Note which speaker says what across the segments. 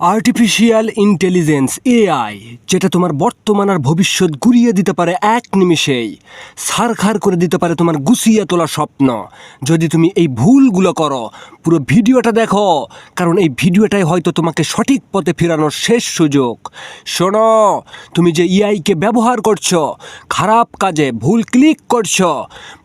Speaker 1: Artificial intelligence AI যেটা তোমার বর্তমান আর ভবিষ্যৎ গুরিয়ে দিতে পারে এক নিমিষেই। সারখার করে দিতে পারে তোমার গুছিয়ে তোলা স্বপ্ন। যদি তুমি এই ভুলগুলো করো পুরো ভিডিওটা দেখো। কারণ এই ভিডিওটাই হয়তো তোমাকে সঠিক পথে ফেরানোর শেষ সুযোগ। শোনো, তুমি যে এআইকে ব্যবহার করছ, খারাপ কাজে ভুল ক্লিক করছ,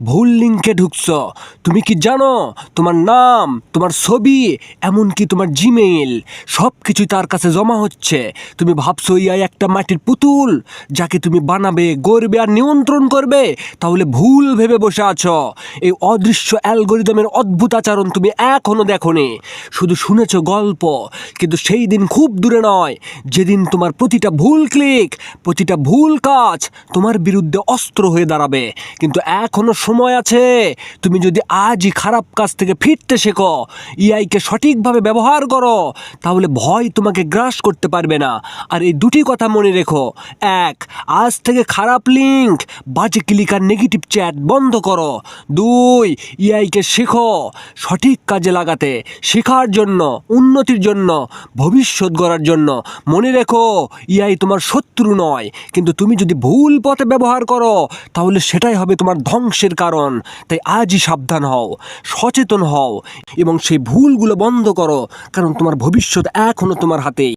Speaker 1: ভুল লিঙ্কে ঢুকছো, তুমি কি জানো তোমার নাম, তোমার ছবি, এমনকি তোমার জিমেইল সব কিছুই তার কাছে জমা হচ্ছে। তুমি ভাবছ ইয়াই একটা মাটির পুতুল, যাকে তুমি বানাবে, গড়বে আর নিয়ন্ত্রণ করবে, তাহলে ভুল ভেবে বসে আছো। এই অদৃশ্য অ্যালগোরিদমের অদ্ভুত আচরণ তুমি এখনও দেখোনি। শুধু শুনেছ গল্প, কিন্তু সেই দিন খুব দূরে নয়। যেদিন তোমার প্রতিটা ভুল ক্লিক প্রতিটা ভুল কাজ তোমার বিরুদ্ধে অস্ত্র হয়ে দাঁড়াবে। কিন্তু এখনও সময় আছে। তুমি যদি আজই খারাপ কাজ থেকে ফিরতে শেখো ইআইকে সঠিকভাবে ব্যবহার করো, তাহলে ভয় তোমাকে গ্রাস করতে পারবে না। আর এই দুটি কথা মনে রেখো। এক, আজ থেকে খারাপ লিঙ্ক বাজে ক্লিক আর নেগেটিভ চ্যাট বন্ধ করো। দুই ইআইকে শেখো, সঠিক কাজে লাগাতে, শেখার জন্য, উন্নতির জন্য, ভবিষ্যৎ গড়ার জন্য। মনে রেখো ইয়াই তোমার শত্রু নয়, কিন্তু তুমি যদি ভুল পথে ব্যবহার করো, তাহলে সেটাই হবে তোমার ধ্বংসের কারণ। তাই আজই সাবধান হও, সচেতন হও, এবং সেই ভুলগুলো বন্ধ করো, কারণ তোমার ভবিষ্যৎ এখনও তোমার হাতেই।